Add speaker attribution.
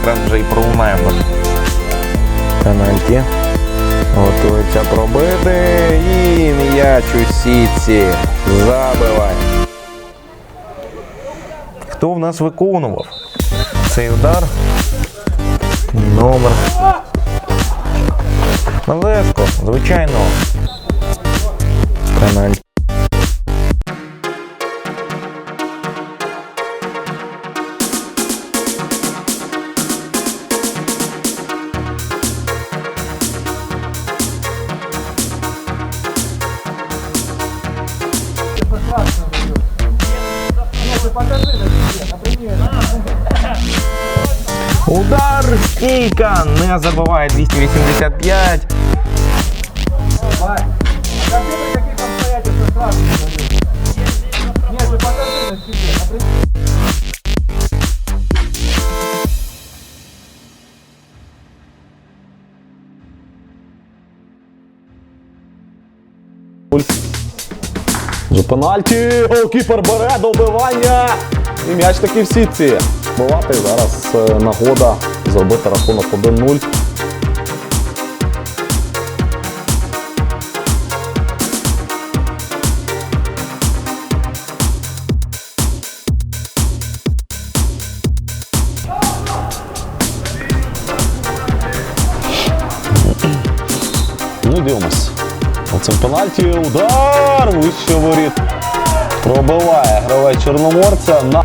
Speaker 1: якраз вже і пролунає в нас. Пенальті. Готується пробити. І м'яч у сітці. Забиває. Хто в нас виконував цей удар? Номер. Левко, звичайно. Пенальті. Удар стійка не забиває 285.
Speaker 2: Вже пенальті, голкіпер бере добивання. І м'яч таки в сітці. Бувати зараз е, нагода зробити рахунок 1-0. Ну дивимось. Оцим пенальті удар вище воріт. Пробиває гравець Чорноморця на.